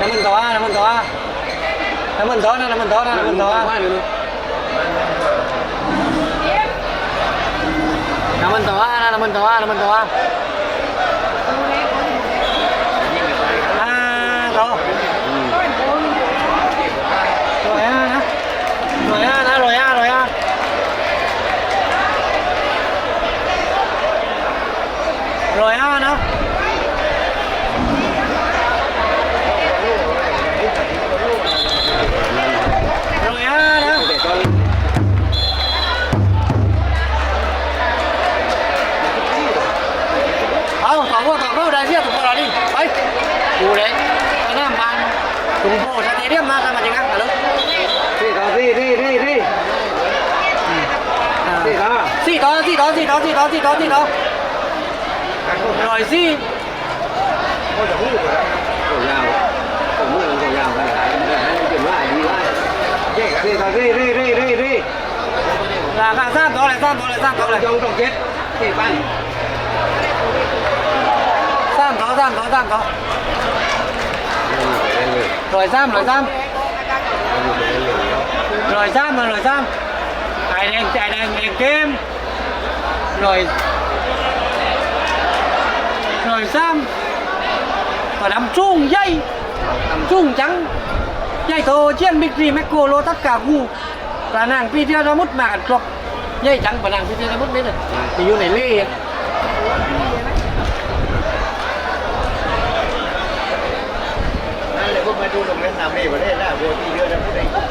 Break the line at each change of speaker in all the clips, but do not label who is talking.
น้ำมันต่อน้ำมันต่อน้ำมันต่อนะน้ำมันต่อนะน้ำมันต่อน้ำมันต่อนะน้ำมันต่อ cô đây kia tụi cô là đi ấy đủ đấy cái nào mà tụi cô sẽ thấy điểm mà cái mà chỉ ngắt là lúc
đi đó đi đi đi đi đi đó
gì đó gì đó gì đó gì đó gì đó gì đó rồi gì
cổ giàu cổ mua là cổ giàu phải lại chuyển lại đi lại đi đó đi đi đi đi đi
là cả giam đó lại giam đó lại giam đó lại
trong trong chết thì ban
giam đó giam đó giam đó rồi giam rồi giam rồi giam mà rồi giam ai đèn chạy đèn đèn kim rồi rồi giam và đâm trung dây trung trắng dây thô chiên big gì mecco lô tất cả gu và nàng pi theo ra mút mà ăn cọc dây trắng và nàng pi theo ra mút đấy rồi thì vô này lê
anh lại có phải đu đồng lên làm đi vào đây là vừa đi đưa ra cái này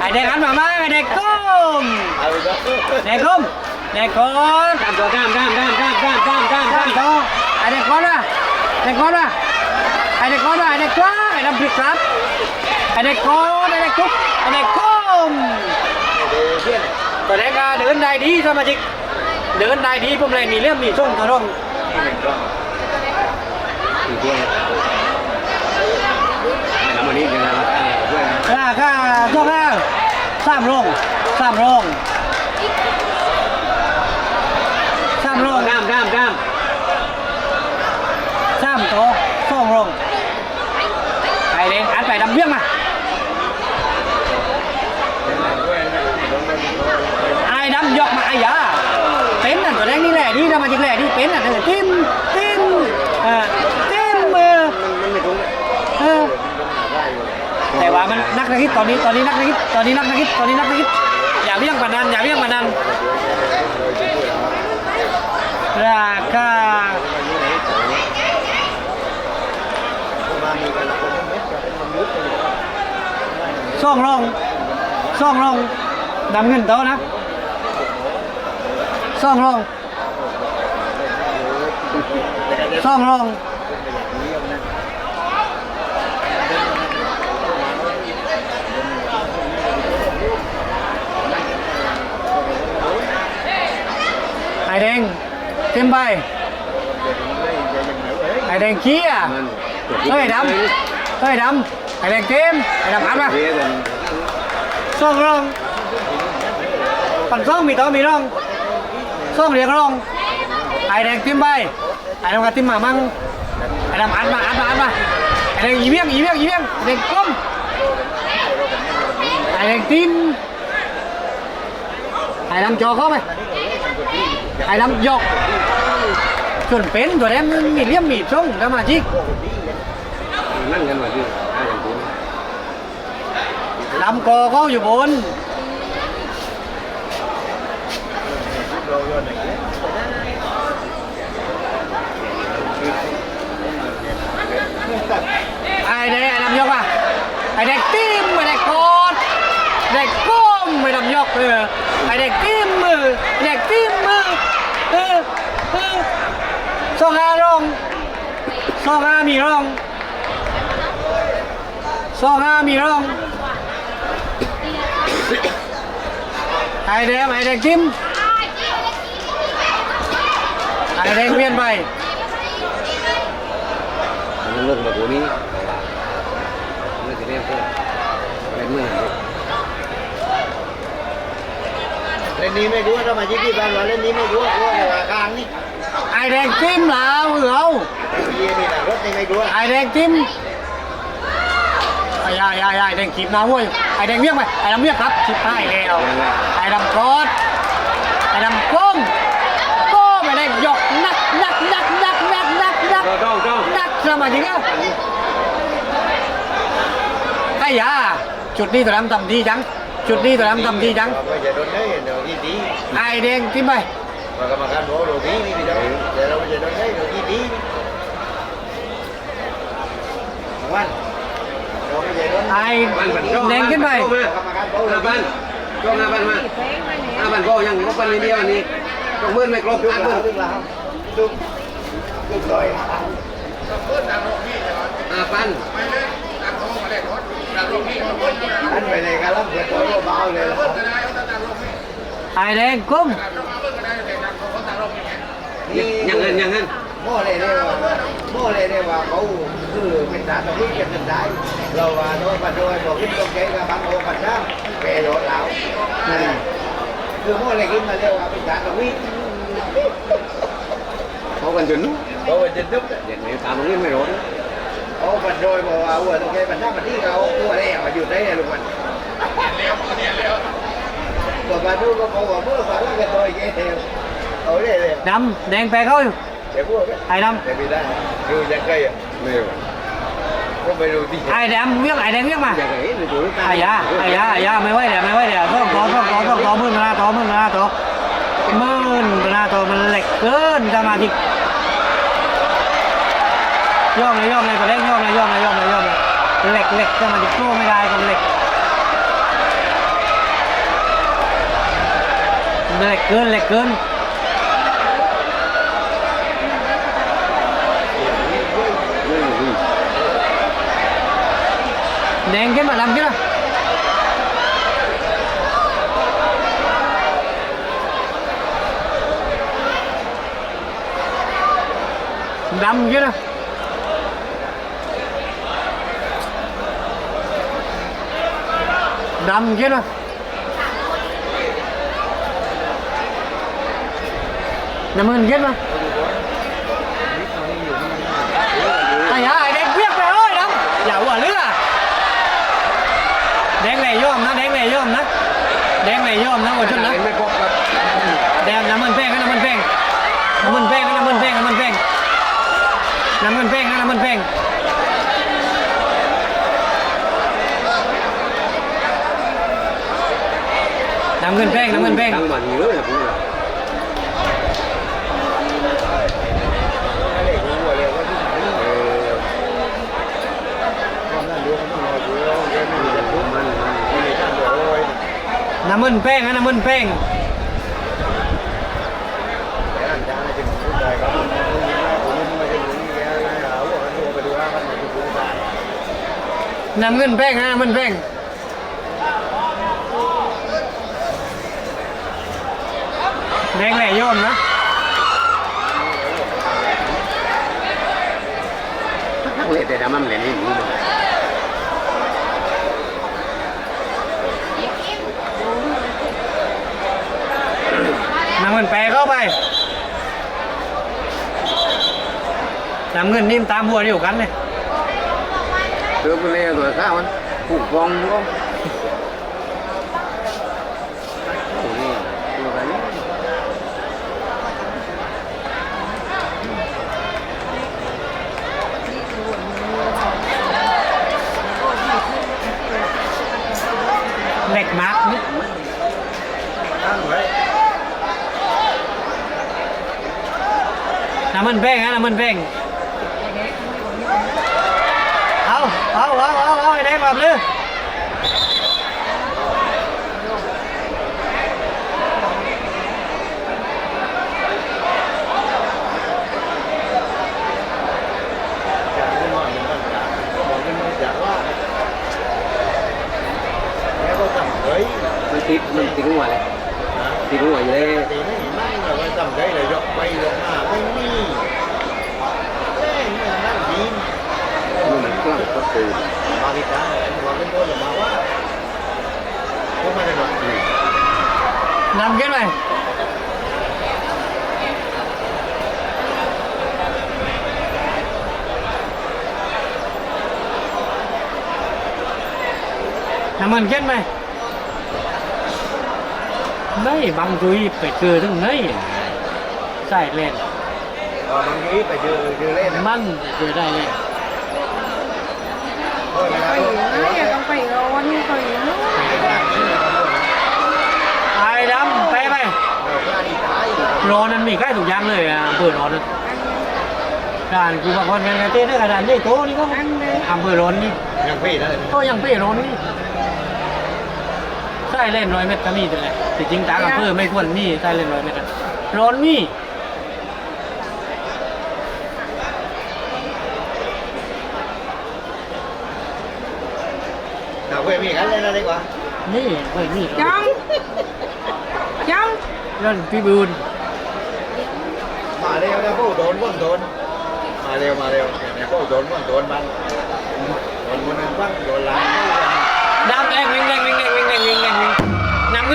ai đèn ăn mà má ai đèn cung
à đó
đèn cung đèn con
cam cho cam cam cam cam cam cam cam
Cam
cam
to ai đèn con à đèn con à ai đèn con à ai đèn quá ai đèn bịt lắm ai đèn con ai đèn cúc ai đèn cung Tụi em à, đứng đây đi thôi mà chị Đứng đây đi, hôm nay nghỉ liêm nghỉ chung thôi không
thì kia mày làm mà đi cái nào à quên
ค่าค่าตัวค่า สามโรงสามโรงสามโรง
cam cam cam
สามโตะสองโรงไปเด้งอันไปดำเบี้ยงมาไอ้ดำยกมาไอ้ยาเป็นนั่นตัวแดงนี่แหละนี่ทำมาจริงแหละนี่เป็นนั่นเออติ้มติ้มเออติ้มเออ
มันไม่ตรง
เออ แต่ว่ามันนักนักคิดตอนนี้ตอนนี้นักนักคิดตอนนี้นักนักคิดตอนนี้นักนักคิดอย่าเลี้ยงปานนันอย่าเลี้ยงปานนันราคาซ่องรองซ่องรองนำเงินโตนะซ่องรองซ่องรอง ไอแดงเต็มใบไอแดงขี้อะเฮ้ยดำเฮ้ยดำไอแดงเต็มไอดำอัดมา
kia gần
ซ่องรองปั่นซ่องมีต่อมีร่องซ่องเรียงร่องไอแดงเต็มใบไอดำกับเต็มหมามั่งไอดำอัดมาอัดมาอัดมาไอแดงอีเวียงอีเวียงอีเวียงไอแดงก้มไอแดงติมไอดำจอเข้าไป ไอดำยกส่วนเป็นตัวนี้มันมีเลี่ยมมีช่องสมาชิก
นั่นกันมาดิอ่าอย่างนี้
ลำกอเขาอยู่บนไอ้เด็กไอ้ดำยกอะไอ้เด็กติ้มไอ้เด็กกอดเด็กก้มไอ้ดำยกเออไอ้เด็กติ้มมือเด็กติ้มมือเออเออสองห้าร่อง มีร่องซอกห้ามีร่องไอแดงไอแดงจิ้มไอแดงเวียนไปมันล
งแบบนี้ไม่เรียกเพื่อน lên đi mấy đứa đâu mà chỉ đi bàn vào lên đi mấy đứa của là càng đi
ไอแดงจิ้มลาวเหรอ
เยี่ยนี่นะรถยังไงกู
ไอแดงจิ้มไอ้ยายายายแดงขีบน้ำเว้ยไอแดงเรียกไหมไอดำเรียกครับชิบหายแล้วไอดำกอดไอดำก้มก้มไอแดงหยกนักนักนักนักนักนักนัก
จ้องจ้อง
นักสมาธิครับไอ้ยาจุดนี้ตัวดำทำดีจัง จุดนี้ตัวดำทำดีจัง
ไม่จะโดนได้เดี๋ยวที่ดี
ไอแดงจิ้มไป
มากรรมการบอกโรตีนี่พี่เจ้าเดี๋ยวเราจะโดนได้เดี๋ยวที่ดีวันเราไม่จะโดน
ไอแดงขึ้นไป
กรรมการบอกห้าพันช่วงห้าพันมาห้าพันก็ยังก็พันเดียวนี่ต้องเมื่อไม่ครบห้าพัน
ทุกแล้วทุกทุกร้อย
ห้าพัน
อันไปเลยกันแล้วเผื่อตัวเบาเลยครับ
ไอแดงก้ม
ยังเงินยังเงิน
โม่เลยเนี่ยว่าโม่เลยเนี่ยว่าเขาคือเป็นสารตะลุยกันได้เราว่าโดยปัจจุบันบอกขึ้นตรงเกกับบางโอปัจจ้าแกโดดเรานี่คือโม่เลยขึ้นมาเรียกว่าเป็นสารตะลุย
เขากันจนนู้
เขาจะนึก
เด็กไม่ตามตรงนี้ไม่รู้
เขาปัจจุบันบอกว่าวัวตรงเกปัจจ้าปัจที่เขาตัวแรกมาอยู่ได้ลุงมันตัวปัจจุบันก็เขาบอกเมื่อฝันกันตัวเกเอาเลยเลย
ดำแดงแปลเขาอยู่
แต่พวก
ไอ้ด
แต่ไม่ได้ดูยังไงอะ
ไม่รู้
ก็ไม่รู้ที่ำ
ไอ้แดงเรียกไอ้แดงเรียกมา
อยากเห็นในตัว
ไอ้ยาไอ้ยาไอ้ยาไม่ไหวเดี๋ยวไม่ไหวเดี๋ยวต้องต่อต้องต่อต้องต่อมื่นมาต่อมื่นมาต่อมื่นมาต่อมันเหล็กเกินสมาธิ ย่อมเลยย่อมเลยตัวเล็กย่อมเลยย่อมเลยย่อมเลยย่อมเลยเหล็กเหล็กสมาธิโต้ไม่ได้กับเหล็กเหล็กเกินเหล็กเกินแดงขึ้นมาดำขึ้นมา đâm chứ đâu đâm chứ đâu nằm ơn chết mà ai hả ai đen quyết rồi ơi đâm dạo quả lứa à đen này vô nó đen này vô nó đen này vô nó ngồi chân đó
ไม่ครบครับ
แดงน้ำมันแป้งนะน้ำมันแป้งน้ำมันแป้งนะน้ำมันแป้งน้ำมันแป้งน้ำมันแป้งนะน้ำมันแป้งน้ำเงินแป้งน้ำเงินแป้ง
ตั้งบัตรเยอะนะผมว่า
ไม่ได้รู้ว่าเรียกว่าที่ไหนเออความนั่นรู้เขาต้องรออยู่แล้วเดี๋ยวไม่มีจะทุกข์
มันมัน
ไม่มีท่านเดี๋ยวโอ้ย
น้ำมันแป้งนะน้ำมันแป้ง
แต่อั น้ำเงินแป้งน้ำเงินแป้ง tăng bản nhiều น้ำเงินแป้งนะน้ำเงินแป้ง น้ำ
เงินแป้งนะน้ำเงินแป้ง แดงแหล่โยมนะ
เละแต่ดำมันเละนี่หนู
น้ำเงินแปรเข้าไปน้ำเงินนิ่มตามหัวเดียวกันเลย
เติมไปเลยตัวข้าวมันผูกฟองก็โอ้นี่ตัวอะไรนี่
เหล็กมาร์กนี่
ตั้งไว้
น้ำ มันแบ่งนะมันแบ่งเอาเอาเอาเอาเอาได้แดงแบบเลย
từ Marita em nói với cái này.
Làm ăn chết mày mấy băng túi phải trừ thằng ấy xài lên. Băng bằng phải trừ trừ lên măng trừ đây
lên. ไห
มไม่บางจุยไปอถึงไหนใส่เล่น
บางทีไปอเจอเล่น
มันเจอได้เลย
ไปอย่าต้ไปร้อนนะ
ไอ้ดำไปไปร้อนนั้นมีใกล้ถูกยังเลยอะอำเภอร้อนนั้นด่านคือบางคนกันกันเต้นได้กระดานนี่โตนี่ก็
อันเลย
อำเภอร้อนนี่
ยังพี่นั่นเลย
ก็ยังเป้ร้อนนี่ใช่เล่นร้อยเมตรก็มีแต่แหละแต่จริงตางอำเภอไม่ควรมีใช่เล่นร้อยเมตรร้อนมี
เราเว้ยมีกันเล่นอะไรกว่า
นี่ไม่มี
ยังยัง
ย้อนพี่บูน
มาเร็วนะพวกโดนพวกโดนมาเร็วมาเร็วเนี่ยพวกโดนพวกโดนบ้างโดนคนนึงบ้างโดนหลาย
ดำแดงวิ่งแดงวิ่งแดงวิ่งแดงวิ่งแดงวิ่งน้ำ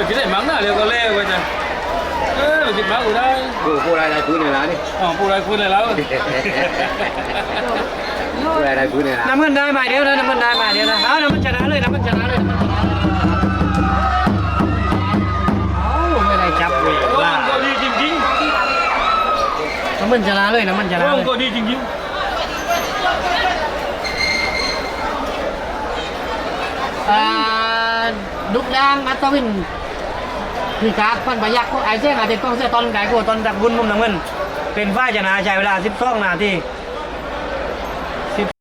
เงินได้ใหม่เดียวนะน้ำเงินได้ใหม่เดียวน้ำเงินได้ใหม่เดียวได้ใหม่เดียว
เออคิดได้มั้งนะเร็วก็เร็วไปจ้ะเออคิดมั้งกูได้
กูพูดอะไรพื้นในร้านนี่
อ๋อพูดอะไรพูดอะไรแล้ว
พูดอะไรพื้นในร้าน
น้ำเงินได้ใหม่เดียวนะน้ำเงินได้ใหม่เดียวนะเอาน้ำมันชนะเลยน้ำมันชนะเลยน้ำมันชนะเลยเอาไม่ได้จับเว
โอ้
ลา
มันก็ดีจริง
น้ำมันชนะเลยน้ำมันช
ๆ
นะ
โอ้
เล
มันก็
ย
ดีจริง
อ่าดุกดางอัตวิน พี่กากพันประยักษ์ไอ้เส้นอาจจะต้องเส้นตอนไก่กูตอนดักบุญมุมน้ำเงิน เป็นฝ้ายชนะใช้เวลา 12 นาที